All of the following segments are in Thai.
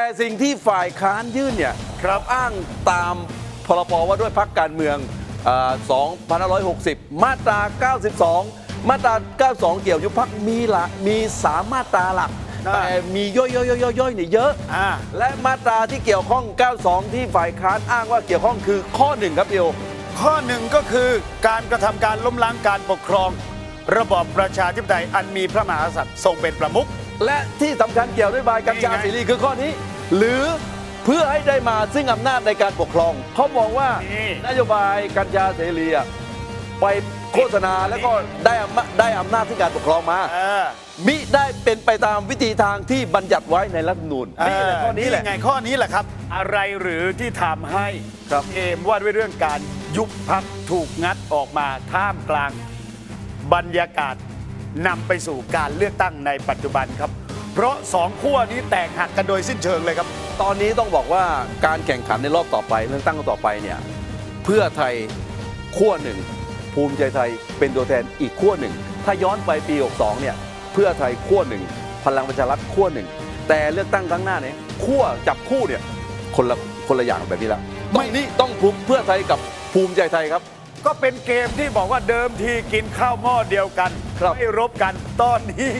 แต่สิ่งที่ฝ่ายค้านยื่นเนี่ยครับอ้างตามพรบว่าด้วยพักการเมืองเอ่อ2560 มาตรา 92 มาตรา 92 เกี่ยวยุบพักมีละมีสามมาตราหลัก อ่า แต่มีย่อยๆๆๆๆเนี่ยเยอะ อ่า และมาตราที่เกี่ยวข้อง 92 ที่ฝ่ายค้านอ้างว่าเกี่ยวข้องคือข้อหนึ่งครับเดียว ข้อหนึ่งก็คือการกระทำการล้มล้างการปกครอง ระบอบประชาธิปไตยอันมีพระมหากษัตริย์ทรงเป็นประมุข และที่สำคัญเกี่ยวด้วยบายกัญชานี่ไง เสรีคือข้อนี้ หรือเพื่อให้ได้มาซึ่งอำนาจในการปกครองเขามองว่านี่ นโยบายกัญชาเสรีอะไปโฆษณาแล้วก็ได้อำนาจได้อำนาจที่การปกครองมา เออมิได้เป็นไปตามวิธีทางที่บัญญัติไว้ในรัฐธรรมนูญนี่แหละข้อนี้แหละ ไงข้อนี้แหละครับ อะไรหรือที่ทำให้ครับเกมว่าด้วยเรื่องการยุบพักถูกงัดออกมาท่ามกลาง บรรยากาศนำไปสู่การเลือกตั้งในปัจจุบันครับ เพราะสองขั้วนี้แตกหักกันโดยสิ้นเชิงเลยครับ ตอนนี้ต้องบอกว่าการแข่งขันในรอบต่อไปเลือกตั้งต่อไปเนี่ยเพื่อไทยขั้วหนึ่งภูมิใจไทยเป็นตัวแทนอีกขั้วหนึ่ง ถ้าย้อนไปปี 62 เนี่ย เพื่อไทยขั้วหนึ่ง พลังประชารัฐขั้วหนึ่ง แต่เลือกตั้งครั้งหน้าเนี่ยขั้วจับคู่เนี่ยคนละคนละอย่างแบบนี้ล้วไม่นี่ต้องภูมิเพื่อไทยกับภูมิใจไทยครับ ก็เป็นเกมที่บอกว่าเดิมทีกินข้าวหม้อเดียวกันครับไม่รบกันตอนนี้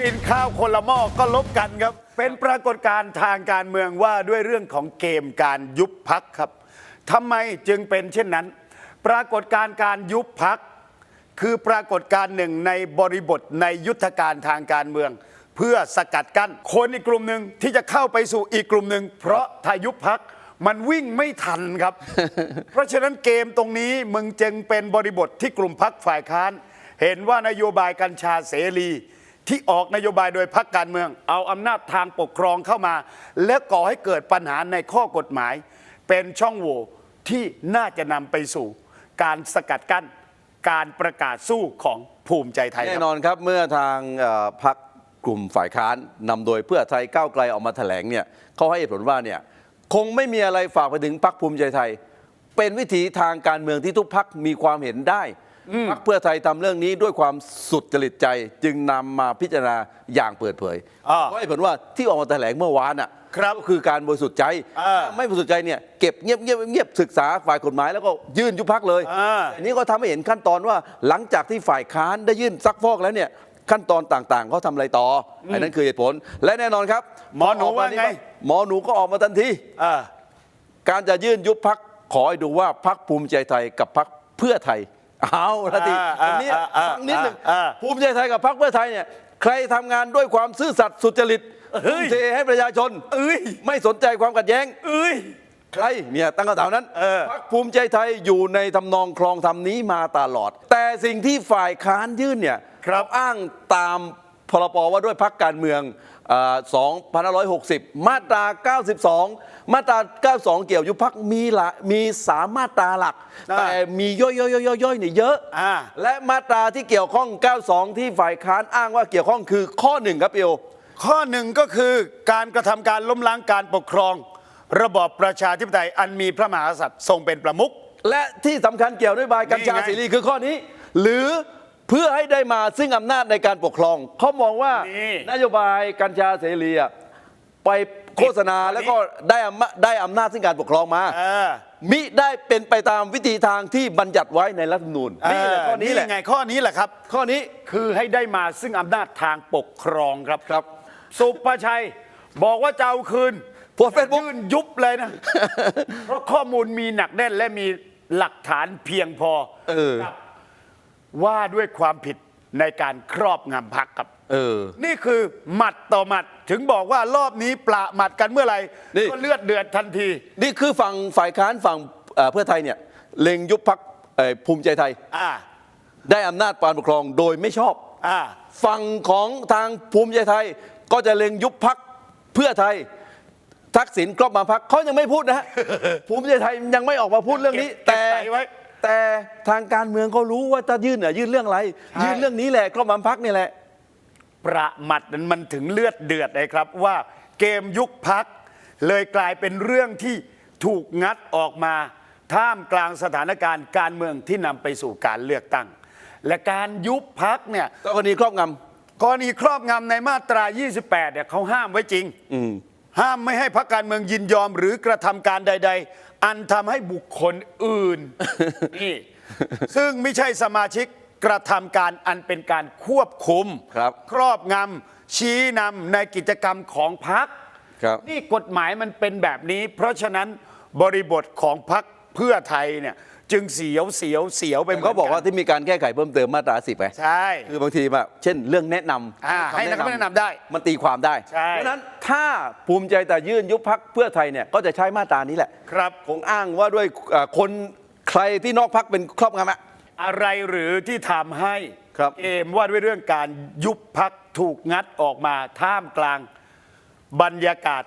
กินข้าวคนละหม้อก็ลบกันครับ เป็นปรากฏการณ์ทางการเมืองว่าด้วยเรื่องของเกมการยุบพักครับทำไมจึงเป็นเช่นนั้น ปรากฏการณ์การยุบพัก คือปรากฏการณ์หนึ่งในบริบทในยุทธการทางการเมือง เพื่อสกัดกั้นคนอีกกลุ่มหนึ่งที่จะเข้าไปสู่อีกกลุ่มหนึ่งเพราะถ้ายุบพัก มันวิ่งไม่ทันครับ เพราะฉะนั้นเกมตรงนี้มึงจึงเป็นบริบทที่กลุ่มพักฝ่ายค้าน เห็นว่านโยบายกัญชาเสรี ที่ออกนโยบายโดยพักการเมือง เอาอำนาจทางปกครองเข้ามา และก่อให้เกิดปัญหาในข้อกฎหมาย เป็นช่องโหว่ที่น่าจะนำไปสู่ การสกัดกั้นการประกาศสู้ของภูมิใจไทยคแน่รับนอนครับเมื่อทางเอ่อพรรคกลุ่มฝ่ายค้านนำโดยเพื่อไทยก้าวไกลออกมาแถลงเนี่ยเขาให้เหตุผลว่าเนี่ย คงไม่มีอะไรฝากไปถึงพรรคภูมิใจไทย เป็นวิถีทางการเมืองที่ทุกพรรคมีความเห็นได้พรรคเพื่อไทยทำเรื่องนี้ด้วยความสุดจริตใจจึงนำมาพิจารณาอย่างเปิดเผยอ่าเพราะเหตุผลว่าที่ออกมาแถลงเมื่อวานอะครับก็คือการบริสุทธิ์ใจอ่าถ้าไม่บริสุทธิ์ใจเนี่ยเก็บเงียบเงียบเงียบศึกษาฝ่ายกฎหมายแล้วก็ยื่นยุบพักเลยอ่าอันนี้ก็ทำให้เห็นขั้นตอนว่าหลังจากที่ฝ่ายค้านได้ยื่นซักฟอกแล้วเนี่ย ขั้นตอนต่างๆเขาทำอะไรต่อออันนั้นคือเหตุผล และแน่นอนครับหมอหนูว่าไง หมอหนูก็ออกมาทันทีอ่าการจะยื่นยุบพักขอให้ดูว่าพักภูมิใจไทยกับพักเพื่อไทยเอาละทีอ่าตรงนี้อ่าอ่าฟังนิดหนึ่งอ่าภูมิใจไทยกับพักเพื่อไทยเนี่ยใครทำงานด้วยความซื่อสัตย์สุจริตเฮ้ทุ่ย มเทให้ประชาชน เอ้ยไม่สนใจความขัดแย้ง เอ้ย ใครเนี่ยตั้งคำถามนั้นเออ พรรคภูมิใจไทยอยู่ในทำนองคลองธรรมนี้มาตลอด แต่สิ่งที่ฝ่ายค้านยื่นเนี่ยครับอ้างตามพรบว่าด้วยพักการเมืองเอ่อ2560 มาตรา 92 มาตรา 92 เกี่ยวยุบพักมีละมีสามมาตราหลัก อ่าแต่มีย่อยๆๆๆๆเนี่ยเยอะ อ่า และมาตราที่เกี่ยวข้อง 92 ที่ฝ่ายค้านอ้างว่าเกี่ยวข้องคือข้อหนึ่งครับเอว ข้อหนึ่งก็คือการกระทำการล้มล้างการปกครอง ระบอบประชาธิปไตยอันมีพระมหากษัตริย์ทรงเป็นประมุข และที่สำคัญเกี่ยวด้วยบายกัญชานี่ไงเสรีคือข้อนี้ หรือเพื่อให้ได้มาซึ่งอำนาจในการปกครอง เขามองว่านี่นโยบายกัญชาเสรีอะไปโฆษณาแล้วก็ได้อำนาจได้อำนาจซึ่งการปกครองมา เออมิได้เป็นไปตามวิธีทางที่บัญญัติไว้ในรัฐธรรมนูญนี่แหละข้อนี้แหละไงข้อนี้แหละครับ ข้อนี้ คือให้ได้มาซึ่งอำนาจทางปกครองครับครับ สุประชัยบอกว่าจะเอาคืน โพสต์ Facebook ยื่นยุบเลยนะ เพราะข้อมูลมีหนักแน่นและมีหลักฐานเพียงพอเออครับว่าด้วยความผิดในการครอบงำพักครับ เออ นี่คือหมัดต่อหมัดถึงบอกว่ารอบนี้ประหมัดกันเมื่อไหร่นี่ ก็เลือดเดือดทันที นี่คือฝั่งฝ่ายค้านฝั่งเอ่อเพื่อไทยเนี่ยเล็งยุบพักภูมิใจไทย อ่า ได้อำนาจการปกครองโดยไม่ชอบ อ่า ฝั่งของทางภูมิใจไทยก็จะเล็งยุบพักเพื่อไทย ทักษิณครอบมาพักเขายังไม่พูดนะฮะ ภูมิใจไทยยังไม่ออกมาพูดเรื่องนี้เก็บแต่เก็บใส่ไว้แต่ทางการเมืองเขารู้ว่าจะยื่นน่ะยื่นเรื่องอะไรใช่ยื่นเรื่องนี้แหละครอบมาพักนี่แหละ ประหมัดนั้นมันถึงเลือดเดือดเลยครับว่าเกมยุคพักเลยกลายเป็นเรื่องที่ถูกงัดออกมา ท่ามกลางสถานการณ์การเมืองที่นำไปสู่การเลือกตั้ง และการยุบพักเนี่ยกรณีครอบงกรณีครอบงำในมาตรา 28เนี่ยเขาห้ามไว้จริงำอืม ห้ามไม่ให้พักการเมืองยินยอมหรือกระทำการใด ๆ อันทำให้บุคคลอื่น นี่ ซึ่งไม่ใช่สมาชิกกระทำการอันเป็นการควบคุมครับ ครอบงำชี้นำในกิจกรรมของพักครับ นี่กฎหมายมันเป็นแบบนี้ เพราะฉะนั้นบริบทของพักเพื่อไทยเนี่ย จึงเสียวเสียวเสียวไปหมืนเขาบอกว่าที่มีการแก้ไขเพิ่มเติมมาตราสิบไงใช่ คือบางทีแบบเช่นเรื่องแนะนำอ่าให้นักแนะนำได้มันตีความได้ ใช่ เพราะฉะนั้นถ้าภูมิใจแต่ยื่นยุบพักเพื่อไทยเนี่ยก็จะใช้มาตรานี้แหละ ครับ คงอ้างว่าด้วยเอ่อคนใครที่นอกพักเป็นครอบงำอะ อะไรหรือที่ทำให้ครับเกมว่าด้วยเรื่องการยุบพักถูกงัดออกมาท่ามกลาง บรรยากาศ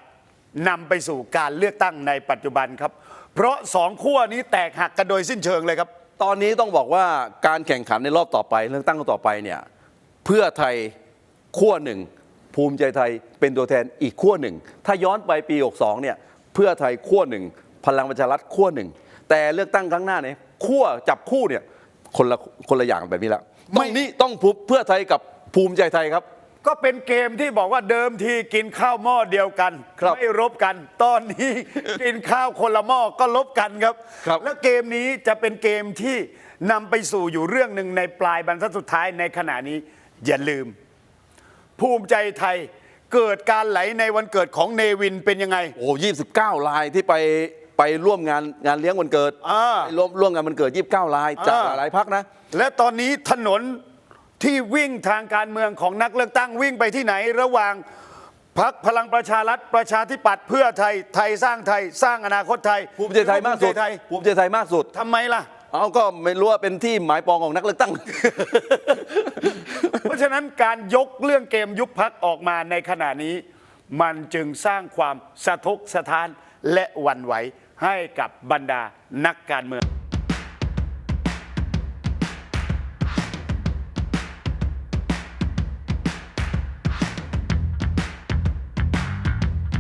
นำไปสู่การเลือกตั้งในปัจจุบันครับ เพราะสองขั้วนี้แตกหักกันโดยสิ้นเชิงเลยครับ ตอนนี้ต้องบอกว่าการแข่งขันในรอบต่อไปเลือกตั้งต่อไปเนี่ยเพื่อไทยขั้วหนึ่ง ภูมิใจไทยเป็นตัวแทนอีกขั้วหนึ่ง ถ้าย้อนไปปี 62 เนี่ยเพื่อไทยขั้วหนึ่ง พลังประชารัฐขั้วหนึ่ง แต่เลือกตั้งครั้งหน้าเนี่ยขั้วจับคู่เนี่ยคนละคนละอย่างแบบนี้ล้วต้องนี้ต้องเพื่อไทยกับภูมิใจไทยครับ ก็เป็นเกมที่บอกว่าเดิมทีกินข้าวหม้อเดียวกันครับไม่รบกัน ตอนนี้ กินข้าวคนละหม้อก็ลบกันครับ ครับ แล้วเกมนี้จะเป็นเกมที่นำไปสู่อยู่เรื่องหนึ่งในปลายบรรทัดสุดท้ายในขณะนี้ อย่าลืม ภูมิใจไทยเกิดการไหลในวันเกิดของเนวินเป็นยังไง โอ้ยี่สิบเก้าลายที่ไปไปร่วมงานงานเลี้ยงวันเกิดอ่า ไปร่วมร่วมงานวันเกิด 29 ลาย จากอ่าหลายพักนะ และตอนนี้ถนน ที่วิ่งทางการเมืองของนักเลือกตั้งวิ่งไปที่ไหน ระหว่างพักพลังประชารัฐประชาธิปัตย์เพื่อไทยไทยสร้างไทยสร้างอนาคตไทยภูมิใจไทยมากสุดภูใจไทยภูมิใจไทยมากสุดทำไมล่ะ เอาก็ไม่รู้ว่าเป็นที่หมายปองของนักเลือกตั้ง เพราะฉะนั้นการยกเรื่องเกมยุบพักออกมาในขณะนี้ มันจึงสร้างความสะทกสะท้านและหวั่นไหวให้กับบรรดานักการเมือง